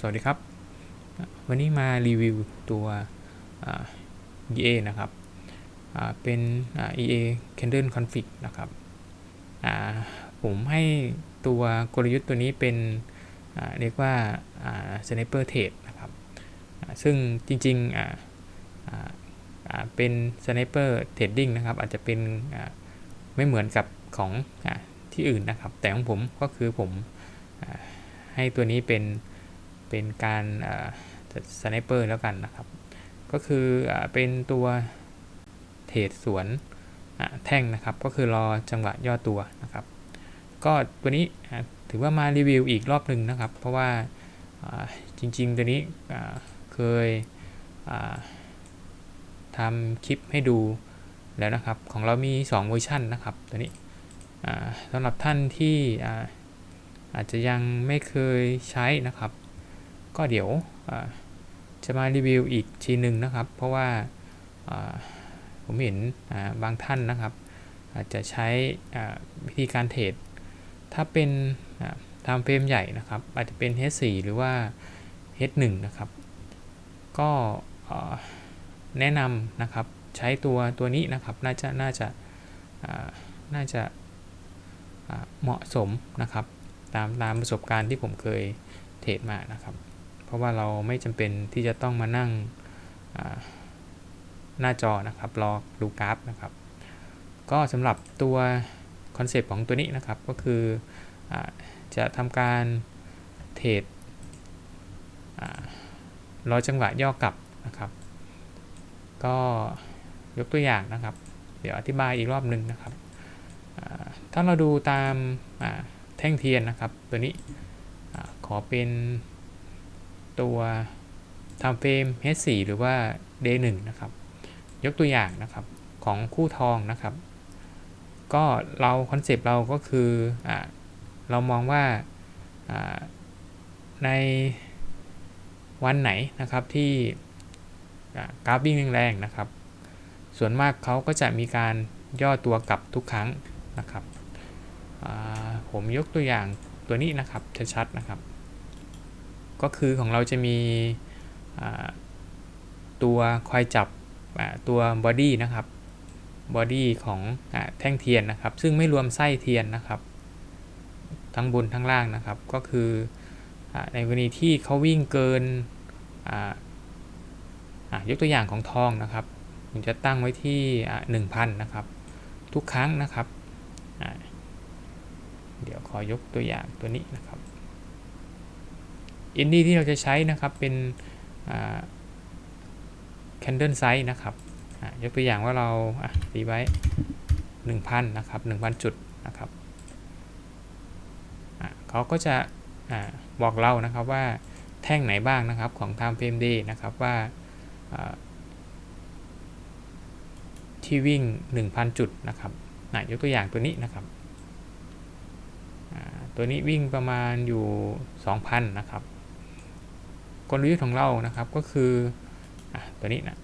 สวัสดีครับ วันนี้มารีวิวตัว EA นะครับเป็น EA Candle Config นะครับผมให้ตัวกลยุทธ์ตัวนี้เป็นเรียกว่า Sniper Trade นะครับซึ่งจริงๆเป็น Sniper Trading นะครับ อาจจะเป็นไม่เหมือนกับของอที่อื่นนะครับ แต่ของผมก็คือผมอให้ตัวนี้เป็น เป็นการสไนเปอร์แล้วกันนะครับ ก็คืออเป็นตัวเทรดสวนแท่งนะครับ ก็คือรอจังหวะย่อตัวนะครับ ก็ตัวนี้ถือว่ามารีวิวอีกรอบหนึ่งนะครับ เพราะว่าจริงๆ ตัวนี้เคยทำคลิปให้ดูแล้วนะครับ ของเรามี 2 เวอร์ชันนะครับ ตัวนี้สำหรับท่านที่อาจจะยังไม่เคยใช้นะครับ ก็เดี๋ยวจะมารีวิวอีกทีหนึ่งนะครับ เพราะว่าผมเห็นบางท่านนะครับ อาจจะใช้วิธีการเทรดถ้าเป็นตามเฟรมใหญ่นะครับ อาจจะเป็น H4 หรือว่า H1 นะครับ ก็แนะนำนะครับใช้ตัวตัวนี้นะครับ น่าจะน่าจะน่าจะเหมาะสมนะครับ ตามตามประสบการณ์ที่ผมเคยเทรดมานะครับ เพราะว่าเราไม่จำเป็นที่จะต้องมานั่งหน้าจอนะครับรอดูกราฟนะครับ ก็สำหรับตัวคอนเซปต์ของตัวนี้นะครับก็คืออจะทำการเทรดอ่ารอจังหวะย่อกลับนะครับ ก็ยกตัวอย่างนะครับ เดี๋ยวอธิบายอีกรอบหนึ่งนะครับถ้าเราดูตามแท่งเทียนนะครับ ตัวนี้อขอเป็น ตัวทำเฟรม H4 หรือว่า D1 นะครับ ยกตัวอย่างนะครับของคู่ทองนะครับ ก็เราคอนเซปต์เราก็คืออเรามองว่าในวันไหนนะครับที่กราฟวิ่งแรงๆนะครับ ส่วนมากเขาก็จะมีการย่อตัวกลับทุกครั้งนะครับผมยกตัวอย่างตัวนี้นะครับชัดๆนะครับ ก็คือของเราจะมีตัวคอยจับตัวบอดี้นะครับบอดี้ของอแท่งเทียนนะครับ ซึ่งไม่รวมไส้เทียนนะครับ ทั้งบนทั้งล่างนะครับ ก็คืออในกรณีที่เขาวิ่งเกินยกตัวอย่างของทองนะครับผมจะตั้งไว้ที่หนึ่งพันนะครับ ทุกครั้งนะครับ เดี๋ยวขอยกตัวอย่างตัวนี้นะครับ อินดี้ที่เราจะใช้นะครับเป็น candle size นะครับยกตัวอย่างว่าเราตีไว้ 1,000 นะครับ 1,000 จุดนะครับเขาก็จะอบอกเรานะครับว่าแท่งไหนบ้างนะครับของ time frame day นะครับว่าที่วิ่ง 1,000 จุดนะครับยกตัวอย่างตัวนี้นะครับตัวนี้วิ่งประมาณอยู่ 2,000 นะครับ กลยุทธ์ของเรานะครับก็คืออตัวนี้นะ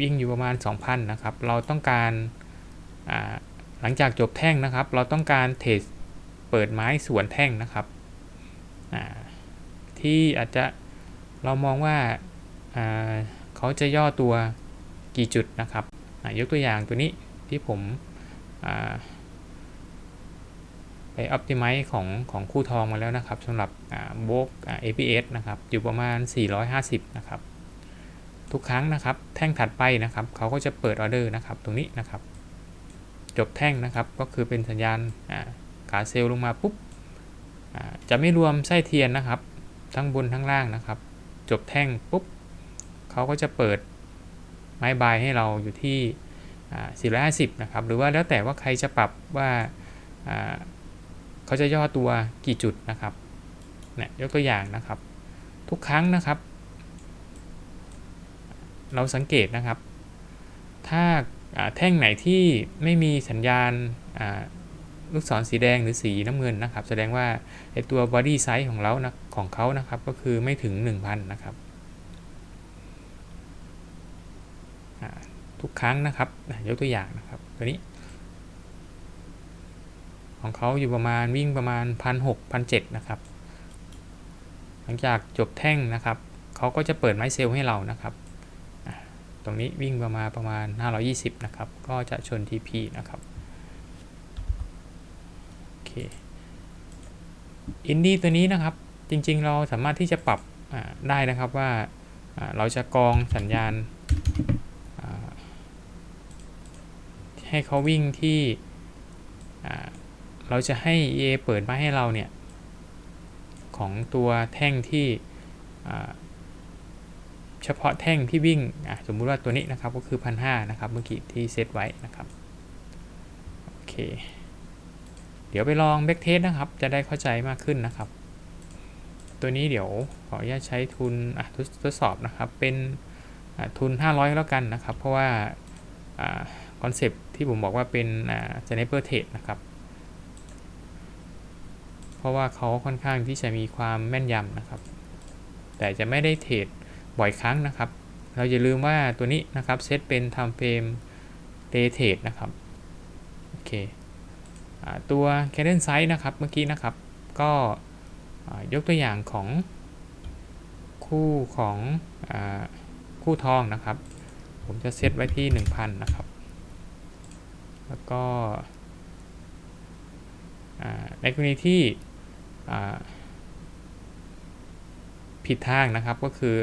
วิ่งอยู่ประมาณ 2,000 นะครับ เราต้องการหลังจากจบแท่งนะครับ เราต้องการเทสเปิดไม้สวนแท่งนะครับที่อาจจะเรามองว่าเขาจะย่อตัวกี่จุดนะครับยกตัวอย่างตัวนี้ที่ผม ไปอ p ติไม z ์ของของคู่ทองมาแล้วนะครับสำหรับโบก APS นะครับ อยู่ประมาณ 450 นะครับ ทุกครั้งนะครับ แท่งถัดไปนะครับเขาก็จะเปิดออเดอร์นะครับ ตรงนี้นะครับ จบแท่งนะครับก็คือเป็นสัญญาณขาเซลล์ลงมาปุ๊บจะไม่รวมไส้เทียนนะครับ ทั้งบนทั้งล่างนะครับ จบแท่งปุ๊บเขาก็จะเปิดไม้บายให้เราอยู่ที่ 450 นะครับ หรือว่าแล้วแต่ว่าใครจะปรับว่า เขาจะย่อตัวกี่จุดนะครับเนี่ยยกตัวอย่างนะครับ ทุกครั้งนะครับ เราสังเกตนะครับ ถ้าแท่งไหนที่ไม่มีสัญญาณลูกศรสีแดงหรือสีน้ำเงินนะครับ แสดงว่าไอตัว body size ของเรานะของเขานะครับ ก็คือไม่ถึง 1,000 นะครับทุกครั้งนะครับยกตัวอย่างนะครับตัวนี้ ของเขาอยู่ประมาณวิ่งประมาณ 1,600 1,700 นะครับ หลังจากจบแท่งนะครับ เขาก็จะเปิดไม้เซลล์ให้เรานะครับ ตรงนี้วิ่งประมาณประมาณ 520 นะครับ ก็จะชน TP นะครับ โอเค อินดี้ตัวนี้นะครับ จริงๆ เราสามารถที่จะปรับได้นะครับว่าเราจะกองสัญญาณให้เขาวิ่งที่ เราจะให้ EA เปิดมาให้เราเนี่ย ของตัวแท่งที่เฉพาะแท่งที่วิ่งอะสมมุติว่าตัวนี้นะครับก็คือพันหนะครับเมื่อกี้ที่เซตไว้นะครับโอเคเดี๋ยวไปลองแบ็กเทสนะครับ จะได้เข้าใจมากขึ้นนะครับ ตัวนี้เดี๋ยวขออนุญาตใช้ทุนทดทดสอบนะครับเป็นทุน 500 แล้วกันนะครับ เพราะว่าคอนเซปที่ผมบอกว่าเป็นสไนเปอร์เทรดนะครับ ราะว่าเขาค่อนข้างที่จะมีความแม่นยำนะครับ แต่จะไม่ได้เทรดบ่อยครั้งนะครับ เราอย่าลืมว่าตัวนี้นะครับเซตเป็น time frame day trade นะครับโอเคอตัว cadence size นะครับเมื่อกี้นะครับ ก็ยกตัวอย่างของคู่ของอคู่ทองนะครับ ผมจะเซตไว้ที่ 1,000 นะครับ แล้วก็ในกรณีที่ ผิดทางนะครับก็คือ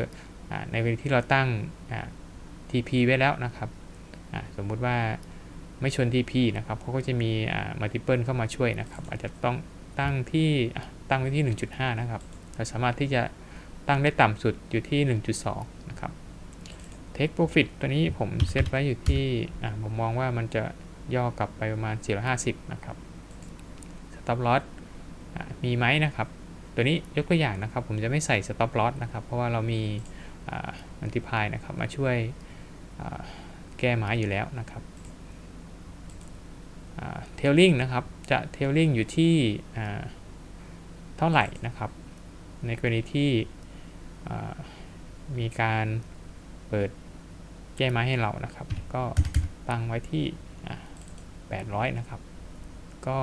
อในกรณีที่เราตั้ง TP ไว้แล้วนะครับ สมมุติว่าไม่ชน TP นะครับเขาก็จะมี multiple เข้ามาช่วยนะครับ อาจจะต้องตั้งที่ตั้งไว้ที่ 1.5 นะครับ เราสามารถที่จะตั้งได้ต่ำสุดอยู่ที่ 1.2 นะครับ Take Profit ตัวนี้ผมเซตไว้อยู่ที่ผมมองว่ามันจะย่อกลับไปประมาณ 450 นะครับ Stop Loss อ่า มีไหมนะครับ ตัวนี้ยกตัวอย่างนะครับ ผมจะไม่ใส่ Stop Loss นะครับ เพราะว่าเรามีมัลติพายนะครับ มาช่วยแก้ไม้อยู่แล้วนะครับเทลลิงนะครับ จะเทลลิงอยู่ที่เท่าไหร่นะครับ ในกรณีที่มีการเปิดแก้ไม้ให้เรานะครับ ก็ตั้งไว้ที่ 800 นะครับ ก็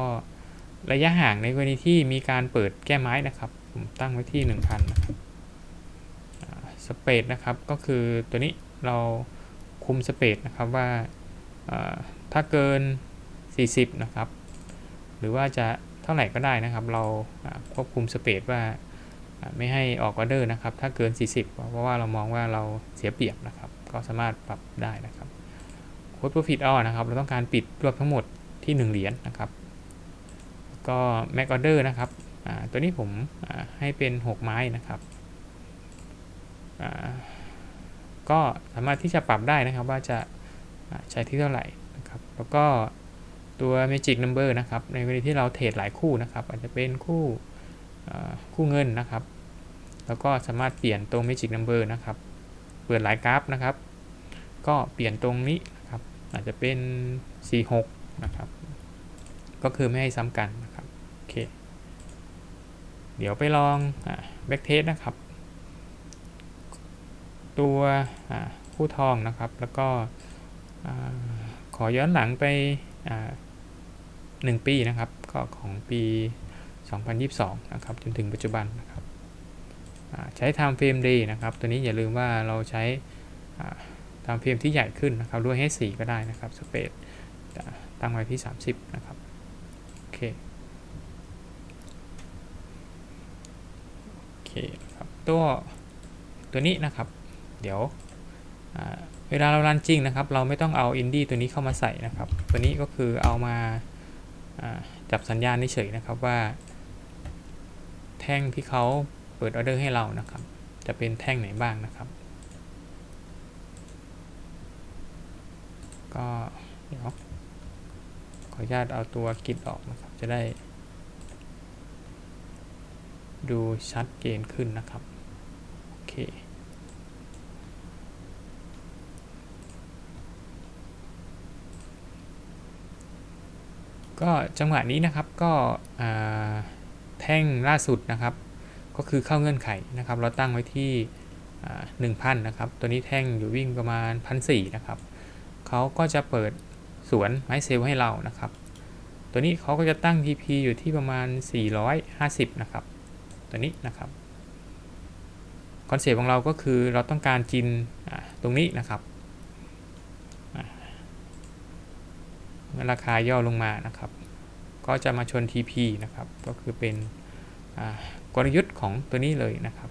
ระยะห่างในกรณีที่มีการเปิดแก้ไม้นะครับผมตั้งไว้ที่ 1,000นะครับสเปดนะครับก็คือตัวนี้เราคุมสเปดนะครับว่าถ้าเกิน 40 นะครับ หรือว่าจะเท่าไหร่ก็ได้นะครับ เราควบคุมสเปดว่าไม่ให้ออกออเดอร์นะครับ ถ้าเกิน 40 เพราะว่าเรามองว่าเราเสียเปรียบนะครับ ก็สามารถปรับได้นะครับโค้ด profit all นะครับ เราต้องการปิดรวบทั้งหมดที่ 1 เหรียญนนะครับ ก็ mac order นะครับตัวนี้ผมให้เป็น 6 ไม้นะครับก็สามารถที่จะปรับได้นะครับว่าจะใช้ที่เท่าไหร่นะครับ แล้วก็ตัว Magic Number นะครับ ในกรณีที่เราเทรดหลายคู่นะครับ อาจจะเป็นคู่คู่เงินนะครับ แล้วก็สามารถเปลี่ยนตรง Magic Number นะครับ เปิดหลายกราฟนะครับ ก็เปลี่ยนตรงนี้นะครับ อาจจะเป็น 46 นะครับ ก็คือไม่ให้ซ้ำกันนะครับโอเคเดี๋ยวไปลองแบ็กเทสนะครับ ตัวคู่ทองนะครับ แล้วก็ขอย้อนหลังไปหนึ่งปีนะครับ ก็ของปี 2022 นะครับ จนถึงปัจจุบันนะครับใช้ time frame day นะครับ ตัวนี้อย่าลืมว่าเราใช้ time frame ที่ใหญ่ขึ้นนะครับด้วยให้4ก็ได้นะครับสเปซตั้งไว้ที่ 30 นะครับ เคโอเคครับตัวตัวนี้นะครับ เดี๋ยวเวลาเรารันจริงนะครับ เราไม่ต้องเอาอินดี้ตัวนี้เข้ามาใส่นะครับ ตัวนี้ก็คือเอามาจับสัญญาณเฉยๆนะครับว่า แท่งที่เขาเปิดออเดอร์ให้เรานะครับ จะเป็นแท่งไหนบ้างนะครับ ก็เดี๋ยวขออนุญาตเอาตัวกิดออกนะครับ จะได้ ดูชัดเจนขึ้นนะครับ โอเค ก็จังหวะนี้นะครับก็แท่งล่าสุดนะครับ ก็คือเข้าเงื่อนไขนะครับ เราตั้งไว้ที่หนึ่งพันนะครับ ตัวนี้แท่งอยู่วิ่งประมาณพันสี่นะครับ เขาก็จะเปิดสวนไม้เซลให้เรานะครับ ตัวนี้เขาก็จะตั้ง TP อยู่ที่ประมาณ 450 นะครับ ตัวนี้นะครับคอนเซปต์ของเราก็คือเราต้องการกินตรงนี้นะครับเมื่อราคาย่อลงมานะครับ ก็จะมาชน TP นะครับ ก็คือเป็นกลยุทธ์ของตัวนี้เลยนะครับ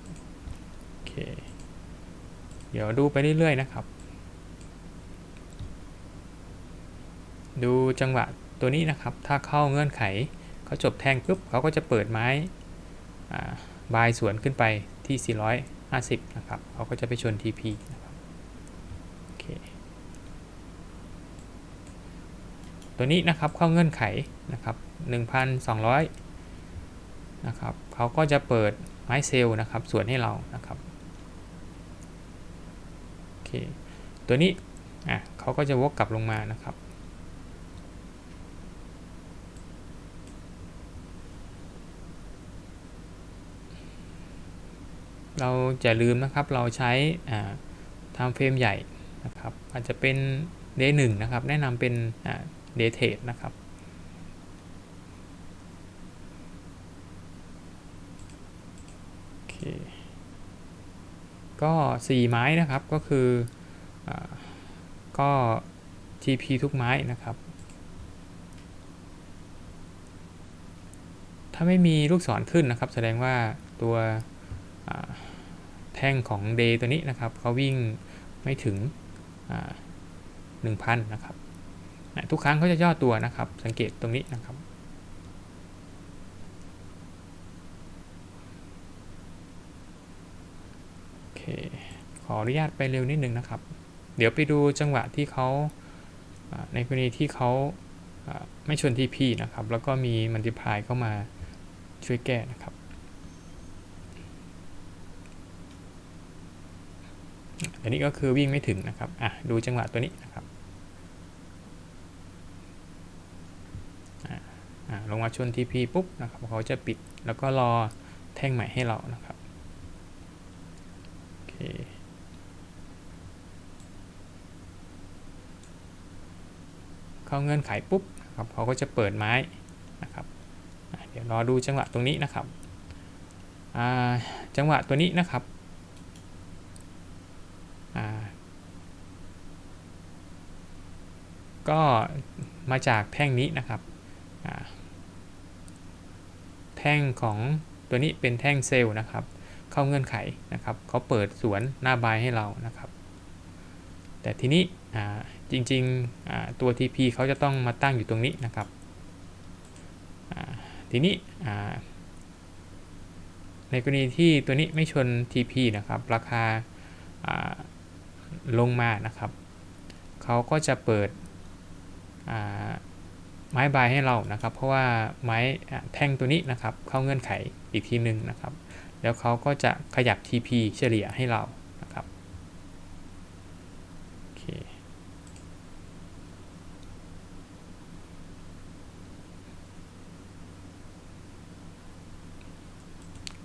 โอเคเดี๋ยวดูไปเรื่อยๆนะครับ ดูจังหวะ ตัวนี้นะครับถ้าเข้าเงื่อนไขเขาจบแทงปุ๊บเขาก็จะเปิดไม้บายสวนขึ้นไปที่ 450 นะครับเขาก็จะไปชน TP นะครับโอเคตัวนี้นะครับเข้าเงื่อนไขนะครับ 1,200 นะครับเขาก็จะเปิดไม้เซลล์นะครับสวนให้เรานะครับโอเคตัวนี้อะเขาก็จะวกกลับลงมานะครับ เราจะลืมนะครับเราใช้ทำเฟรมใหญ่นะครับอาจจะเป็น day 1นะครับแนะนำเป็น day trade นะครับโอเคก็ 4 ไม้นะครับก็คืออก็ TP ทุกไม้นะครับ ถ้าไม่มีลูกศรขึ้นนะครับ แสดงว่าตัว แท่งของ day ตัวนี้นะครับเขาวิ่งไม่ถึง1,000นะครับทุกครั้งเขาจะย่อตัวนะครับ สังเกตตรงนี้นะครับโอเคขออนุญาตไปเร็วนิดนึงนะครับ เดี๋ยวไปดูจังหวะที่เขาในกรณีที่เขาไม่ชนที่พี่นะครับ แล้วก็มีมันติพายเข้ามาช่วยแก้นะครับ อันนี้ก็คือวิ่งไม่ถึงนะครับอะดูจังหวะตัวนี้นะครับอ่าลงมาชน TP ปุ๊บนะครับเขาจะปิดแล้วก็รอแท่งใหม่ให้เรานะครับโอเคเข้าเงื่อนไขปุ๊บนะครับเขาก็จะเปิดไม้นะครับเดี๋ยวรอดูจังหวะตรงนี้นะครับจังหวะตัวนี้นะครับ ก็มาจากแท่งนี้นะครับ แท่งของตัวนี้เป็นแท่งเซลล์นะครับ เข้าเงื่อนไขนะครับเขาเปิดสวนหน้าบายให้เรานะครับ แต่ทีนี้จริงๆตัว TP เขาจะต้องมาตั้งอยู่ตรงนี้นะครับทีนี้ในกรณีที่ตัวนี้ไม่ชน TP นะครับ ราคาลงมานะครับ เขาก็จะเปิด ไม้บายให้เรานะครับ เพราะว่าไม้แท่งตัวนี้นะครับ เข้าเงื่อนไขอีกทีหนึ่งนะครับ แล้วเขาก็จะขยับ TP เฉลี่ยให้เรานะครับโอเค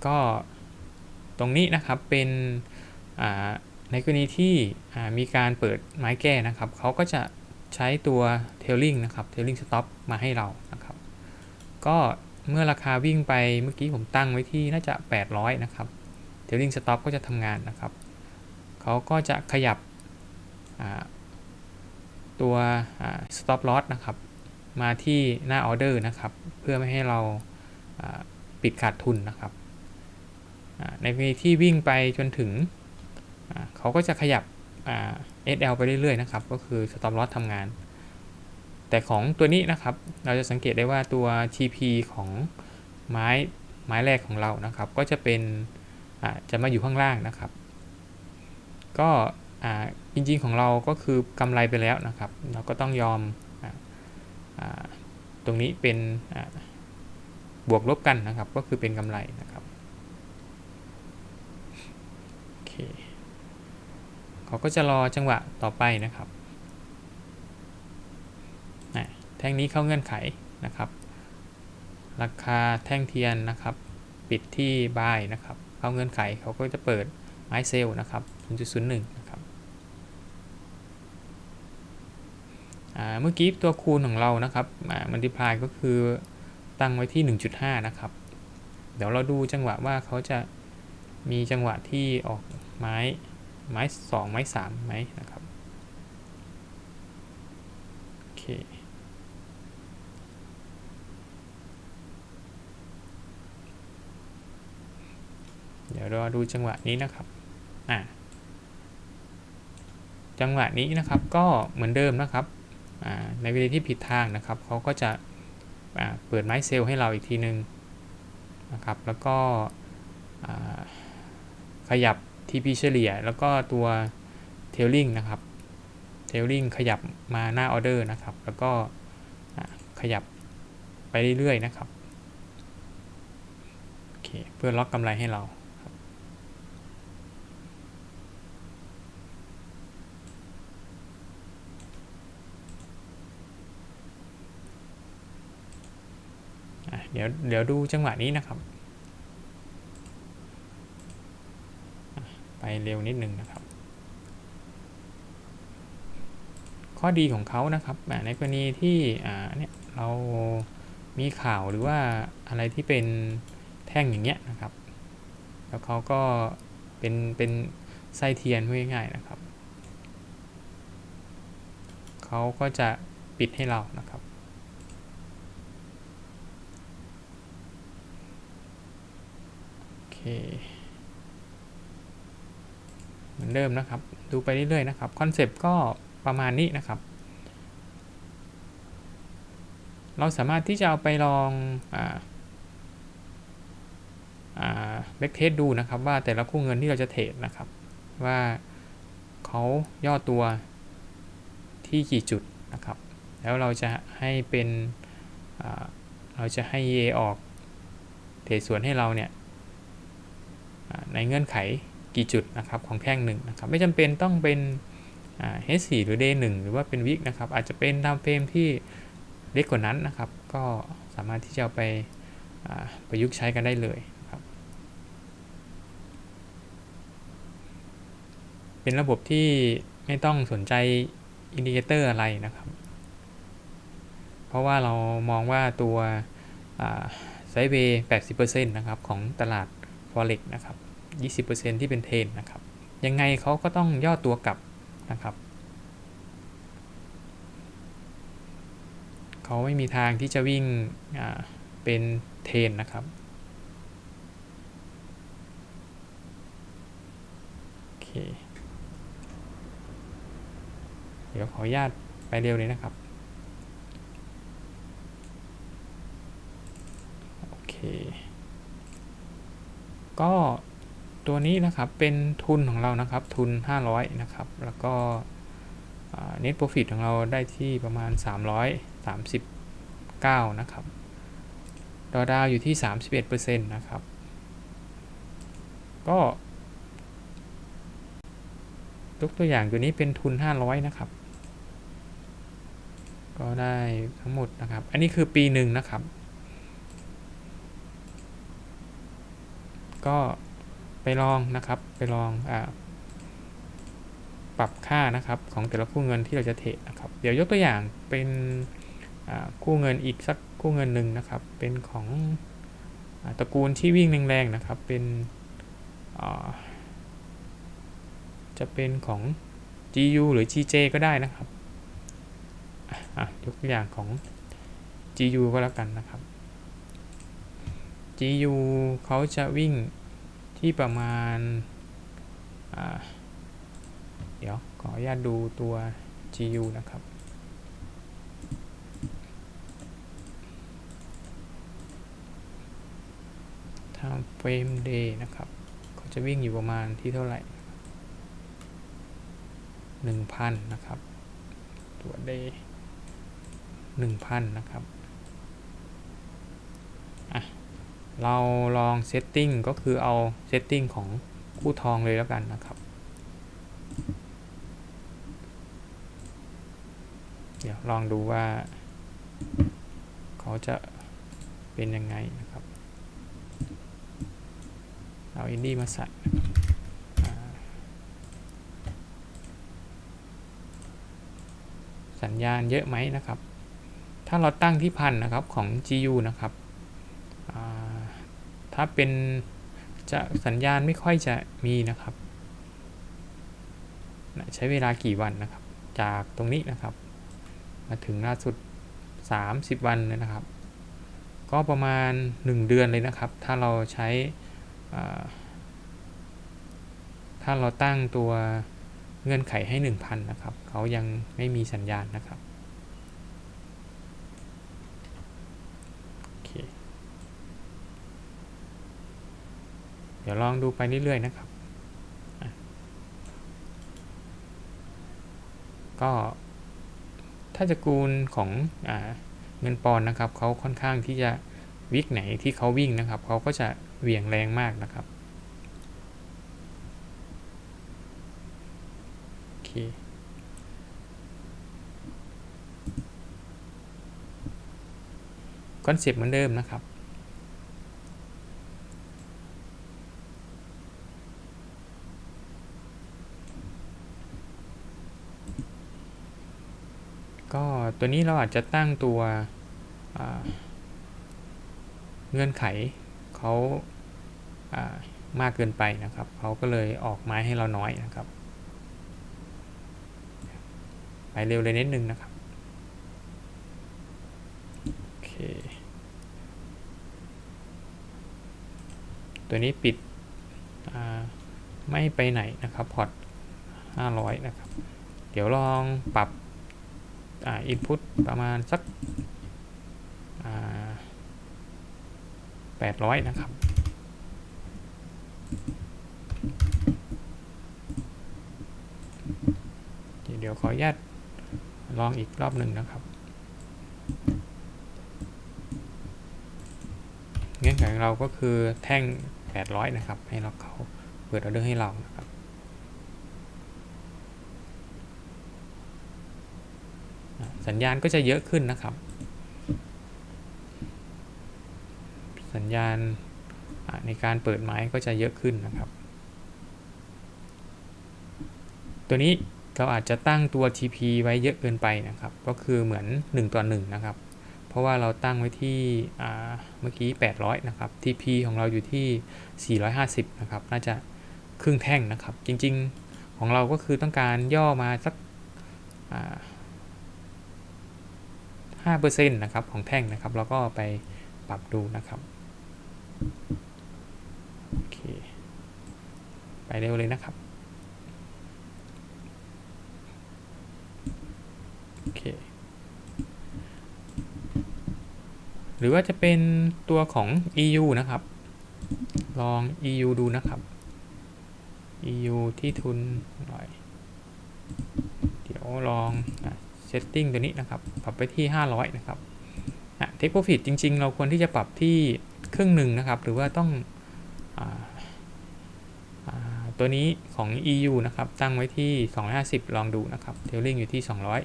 ก็ตรงนี้นะครับเป็นในกรณีที่มีการเปิดไม้แก้นะครับเขาก็จะ ใช้ตัว tailing นะครับ tailing stop มาให้เรานะครับ ก็เมื่อราคาวิ่งไปเมื่อกี้ผมตั้งไว้ที่น่าจะ 800 นะครับ tailing stop ก็จะทำงานนะครับ เขาก็จะขยับตัว stop loss นะครับ มาที่หน้าออเดอร์นะครับ เพื่อไม่ให้เราปิดขาดทุนนะครับในที่วิ่งไปจนถึงเขาก็จะขยับ SL ไปเรื่อยๆนะครับ ก็คือ stop loss ทำงาน แต่ของตัวนี้นะครับ เราจะสังเกตได้ว่าตัว TP ของไม้ไม้แรกของเรานะครับ ก็จะเป็นจะมาอยู่ข้างล่างนะครับ ก็จริงๆของเราก็คือกำไรไปแล้วนะครับ เราก็ต้องยอมตรงนี้เป็นบวกลบกันนะครับ ก็คือเป็นกำไรนะครับโอเค เขาก็จะรอจังหวะต่อไปนะครับแท่งนี้เข้าเงื่อนไขนะครับ ราคาแท่งเทียนนะครับ ปิดที่บายนะครับ เข้าเงื่อนไขเขาก็จะเปิดไม้เซลล์นะครับ0.01นะครับเมื่อกี้ตัวคูณของเรานะครับมันติพายก็คือตั้งไว้ที่ 1.5 นะครับ เดี๋ยวเราดูจังหวะว่าเขาจะมีจังหวะที่ออกไม้ ไม้สองไม้สามไหมนะครับโอเคเดี๋ยวรอดูจังหวะนี้นะครับอ่าจังหวะนี้นะครับก็เหมือนเดิมนะครับอ่าในเวลาที่ผิดทางนะครับเขาก็จะอ่าเปิดไม้เซลล์ให้เราอีกทีนึงนะครับแล้วก็อ่าขยับ TP เฉลี่ย แล้วก็ตัว Tailing นะครับ Tailing ขยับมาหน้าออเดอร์นะครับ แล้วก็ขยับไปเรื่อยๆนะครับโอเคเพื่อล็อกกำไรให้เราเดี๋ยวเดี๋ยวดูจังหวะนี้นะครับ ไปเร็วนิดนึงนะครับ ข้อดีของเขานะครับในกรณีที่อ่าเนี่ยเรามีข่าวหรือว่าอะไรที่เป็นแท่งอย่างเงี้ยนะครับ แล้วเขาก็เป็นเป็นไส้เทียนง่ายๆนะครับเขาก็จะปิดให้เรานะครับโอเค มือนเดิมนะครับ ดูไปเรื่อยๆนะครับคอนเซปต์ก็ประมาณนี้นะครับ เราสามารถที่จะเอาไปลองเบ็กเทสดูนะครับ ว่าแต่ละคู่เงินที่เราจะเทรดนะครับ ว่าเขาย่อตัวที่กี่จุดนะครับ แล้วเราจะให้เป็นเราจะให้ EA ออกเทรดส่วนให้เราเนี่ยในเงื่อนไข กี่จุดนะครับของแท่งหนึ่งนะครับไม่จำเป็นต้องเป็น H4 หรือ D1 หรือว่าเป็นวิกนะครับอาจจะเป็นไทม์เฟรมที่เล็กกว่านั้นนะครับ ก็สามารถที่จะเอาไปประยุกต์ใช้กันได้เลยครับ เป็นระบบที่ไม่ต้องสนใจอินดิเคเตอร์อะไรนะครับ เพราะว่าเรามองว่าตัวไซเวย์80%นะครับของตลาด Forex นะครับ 20%ที่เป็นเทรนนะครับ ยังไงเขาก็ต้องย่อตัวกลับนะครับเขาไม่มีทางที่จะวิ่งเป็นเทรนนะครับโอเคเดี๋ยวขออนุญาตไปเร็วเลยนะครับโอเคก็ ตัวนี้นะครับเป็นทุนของเรานะครับทุน 500 นะครับ แล้วก็ net profit ของเราได้ที่ประมาณ 339 นะครับดอดาวอยู่ที่ 31%นะครับ ก็ยกตัวอย่างตัวนี้เป็นทุน 500 นะครับ ก็ได้ทั้งหมดนะครับ อันนี้คือปีหนึ่งนะครับ ก็ ไปลองนะครับ ไปลองอปรับค่านะครับของแต่ละคู่เงินที่เราจะเทรดนะครับ เดี๋ยวยกตัวอย่างเป็นคู่เงินอีกสักคู่เงินหนึ่งนะครับ เป็นของอตระกูลที่วิ่งแรงๆนะครับ เป็นจะเป็นของ GU หรือ GJ ก็ได้นะครับยกตัวอย่างของ GU ก็แล้วกันนะครับ GU เขาจะวิ่ง ที่ประมาณเดี๋ยวขออนุญาตดูตัว GU นะครับ time frame day นะครับเขาจะวิ่งอยู่ประมาณที่เท่าไหร่ 1,000 นะครับ ตัว day 1,000 นะครับ อะ เราลองเซตติ้งก็คือเอาเซตติ้งของคู่ทองเลยแล้วกันนะครับ เดี๋ยวลองดูว่า เขาจะเป็นยังไงนะครับ เอาอินดี้มาใส่สัญญาณเยอะไหมนะครับ ถ้าเราตั้งที่พันนะครับของ GU นะครับ ถ้าเป็นจะสัญญาณไม่ค่อยจะมีนะครับใช้เวลากี่วันนะครับ จากตรงนี้นะครับ มาถึงล่าสุด 30 วันเลยนะครับ ก็ประมาณ 1 เดือนเลยนะครับ ถ้าเราใช้ ถ้าเราตั้งตัวเงื่อนไขให้ 1,000 นะครับ เขายังไม่มีสัญญาณนะครับ โอเค เดี๋ยวลองดูไปเรื่อยๆนะครับ ก็ถ้าจะกูลของอเงินปอนนะครับเขาค่อนข้างที่จะวิกไหนที่เขาวิ่งนะครับเขาก็จะเหวี่ยงแรงมากนะครับโอเคคอนเซปต์เหมือนเดิมนะครับ ก็ ตัวนี้เราอาจจะตั้งตัวเงื่อนไขเขาามากเกินไปนะครับเขาก็เลยออกไม้ให้เราน้อยนะครับ ไปเร็วเลยนิดนึงนะครับโอเคตัวนี้ปิดไม่ไปไหนนะครับพอร์ต500 นะครับ เดี๋ยวลองปรับ อ่า input ประมาณสักอ่า800 นะครับ เดี๋ยวขออนุญาตลองอีกรอบหนึ่งนะครับ เงื่อนไขของเราก็คือแท่ง 800 นะครับ ให้เราเขาเปิดออเดอร์ให้เรานะครับ สัญญาณก็จะเยอะขึ้นนะครับ สัญญาณในการเปิดไม้ก็จะเยอะขึ้นนะครับ ตัวนี้เราอาจจะตั้งตัว TP ไว้เยอะเกินไปนะครับ ก็คือเหมือน 1 ต่อ 1 นะครับ เพราะว่าเราตั้งไว้ที่เมื่อกี้ 800 นะครับ TP ของเราอยู่ที่ 450 นะครับ น่าจะครึ่งแท่งนะครับ จริงๆ ของเราก็คือต้องการย่อมาสัก 5%นะครับของแท่งนะครับ แล้วก็ไปปรับดูนะครับโอเคไปเร็วเลยนะครับโอเคหรือว่าจะเป็นตัวของ EU นะครับ ลอง EU ดูนะครับ EU ที่ทุนหน่อย เดี๋ยวลองอะ setting ตัวนี้นะครับ ปรับไปที่ 500 นะครับ take profit จริง ๆ เราควรที่จะปรับที่ครึ่งหนึ่งนะครับ หรือว่าต้องออตัวนี้ของ EU นะครับ ตั้งไว้ที่ 250 ลองดูนะครับ tailing อยู่ที่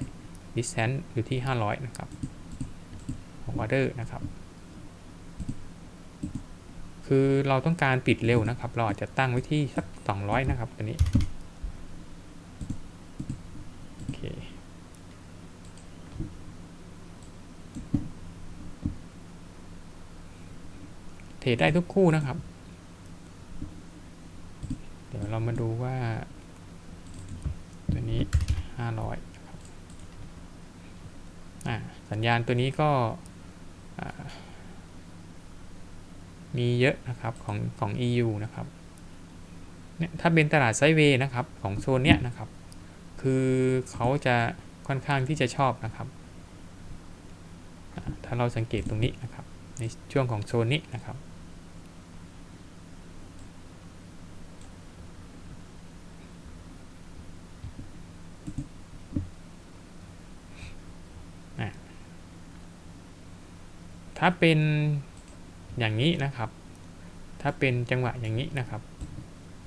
200 distance อยู่ที่ 500 นะครับของ order นะครับ คือเราต้องการปิดเร็วนะครับ เราอาจจะตั้งไว้ที่สัก 200 นะครับตัวนี้ โอเค เทร ดได้ทุกคู่นะครับ เดี๋ยวเรามาดูว่า ตัวนี้500ครับอ่าสัญญาณตัวนี้ก็มีเยอะนะครับของของ EU นะครับเนี่ยถ้าเป็นตลาดไซด์เวย์นะครับของโซนเนี้ยนะครับ คือเขาจะค่อนข้างที่จะชอบนะครับ ถ้าเราสังเกตตรงนี้นะครับ ในช่วงของโซนนี้นะครับ ถ้าเป็นอย่างนี้นะครับ ถ้าเป็นจังหวะอย่างนี้นะครับ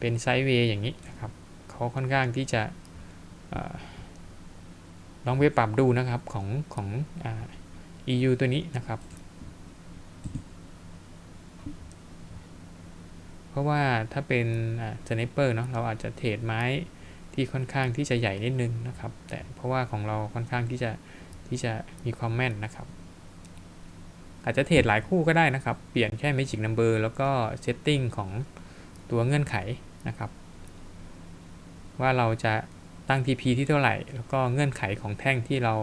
เป็นไซด์เวย์อย่างนี้นะครับเขาค่อนข้างที่จะอลองไปปรับดูนะครับของของอ EU ตัวนี้นะครับ เพราะว่าถ้าเป็นสไนเปอร์เนาะเราอาจจะเทรดไม้ที่ค่อนข้างที่จะใหญ่นิดนึงนะครับ แต่เพราะว่าของเราค่อนข้างที่จะที่จะมีความแม่นนะครับ อาจจะเทรดหลายคู่ก็ได้นะครับ เปลี่ยนแค่ Magic Number แล้วก็ Setting ของตัวเงื่อนไขนะครับ ว่าเราจะตั้ง TP ที่เท่าไหร่ แล้วก็เงื่อนไขของแท่งที่เรา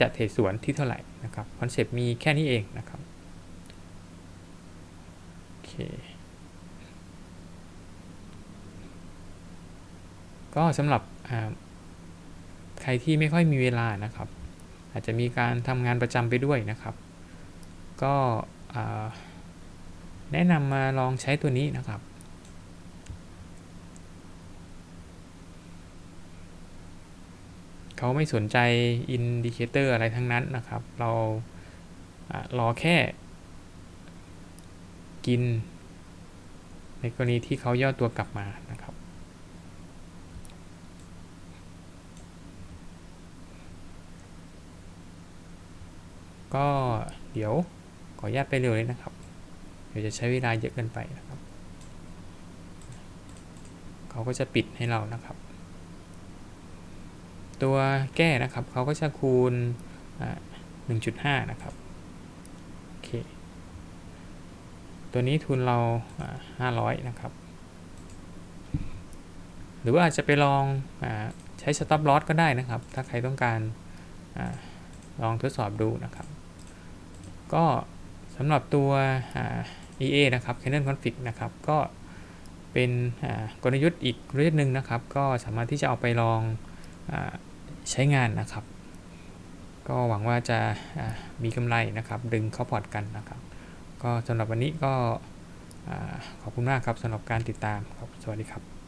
จะเทรดสวนที่เท่าไหร่นะครับคอนเซปต์มีแค่นี้เองนะครับโอเคก็สำหรับใครที่ไม่ค่อยมีเวลานะครับ อาจจะมีการทำงานประจำไปด้วยนะครับ ก็แนะนำมาลองใช้ตัวนี้นะครับ เขาไม่สนใจอินดิเคเตอร์อะไรทั้งนั้นนะครับ เราอารอแค่กิน ในกรณีที่เขาย่อตัวกลับมานะครับก็เดี๋ยว ขออนุญาตไปเร็วเลยนะครับ เดี๋ยวจะใช้เวลาเยอะเกินไปนะครับ เขาก็จะปิดให้เรานะครับ ตัวแก้นะครับเขาก็จะคูณอ่า1.5 นะครับ โอเค ตัวนี้ทุนเราอ่า500 นะครับ หรือว่าอาจจะไปลองอใช้ stop loss ก็ได้นะครับ ถ้าใครต้องการอลองทดสอบดูนะครับ ก็ สำหรับตัว EA นะครับ Candle Config นะครับก็เป็นกลยุทธ์อีกกลยุทธ์หนึ่งนะครับ ก็สามารถที่จะเอาไปลองอใช้งานนะครับ ก็หวังว่าจะามีกำไรนะครับ ดึงเข้าพอร์ตกันนะครับ ก็สำหรับวันนี้ก็อขอบคุณมากครับสำหรับการติดตามครับสวัสดีครับ